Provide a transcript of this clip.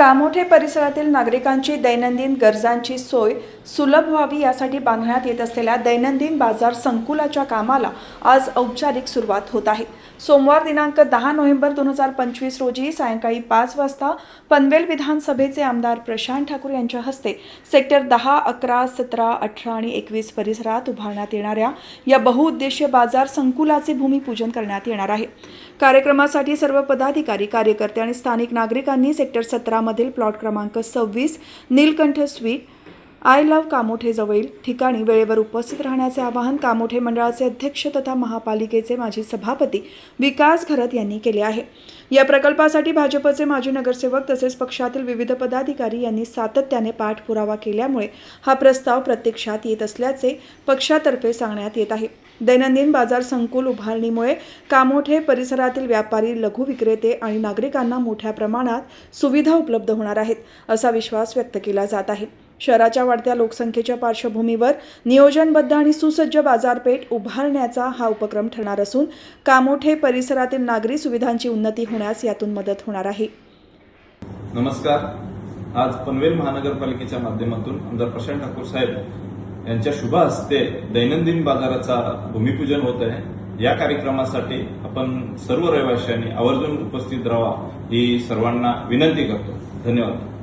कामोठे परिसरातील नागरिकांची दैनंदिन गरजांची सोय सुलभ व्हावी यासाठी बांधण्यात येत असलेल्या दैनंदिन बाजार संकुलाच्या कामाला आज औपचारिक सुरुवात होत आहे. सोमवार दिनांक दहा नोव्हेंबर दोन हजार पंचवीस रोजी सायंकाळी पाच वाजता पनवेल विधानसभेचे आमदार प्रशांत ठाकूर यांच्या हस्ते सेक्टर दहा अकरा सतरा अठरा आणि एकवीस परिसरात उभारण्यात येणाऱ्या या बहुउद्देशीय बाजार संकुलाचे भूमिपूजन करण्यात येणार आहे. कार्यक्रमासाठी सर्व पदाधिकारी कार्यकर्ते आणि स्थानिक नागरिकांनी सेक्टर मधील प्लॉट क्रमांक सव्वीस Neelkanth sweet I love Kamothe जवळील ठिकाणी वेळेवर उपस्थित राहण्याचे आवाहन कामोठे मंडळाचे अध्यक्ष तथा महापालिकेचे माजी सभापती विकास घरत यांनी केले आहे. या प्रकल्पासाठी भाजपचे माजी नगरसेवक तसेच पक्षातील विविध पदाधिकारी यांनी सातत्याने पाठपुरावा केल्यामुळे हा प्रस्ताव प्रत्यक्षात येत असल्याचे पक्षातर्फे सांगण्यात येत आहे. दैनंदिन बाजार संकुल उभारणीमुळे कामोठे परिसरातील व्यापारी लघु विक्रेते आणि नागरिकांना मोठ्या प्रमाणात सुविधा उपलब्ध होणार आहेत असा विश्वास व्यक्त केला जात आहे. शहराच्या वाढत्या लोकसंख्येच्या पार्श्वभूमीवर नियोजनबद्ध आणि सुसज्ज बाजारपेठ उभारण्याचा हा उपक्रम ठरणार असून कामोठे परिसरातील नागरी सुविधांची उन्नती होण्यास यातून मदत होणार आहे. नमस्कार. आज पनवेल महानगरपालिकेच्या माध्यमातून आमदार प्रशांत ठाकूर साहेब यांच्या शुभ हस्ते दैनंदिन बाजाराचा भूमिपूजन होत आहे. या कार्यक्रमासाठी आपण सर्व रहिवाशांनी आवर्जून उपस्थित राहावा ही सर्वांना विनंती करतो. धन्यवाद.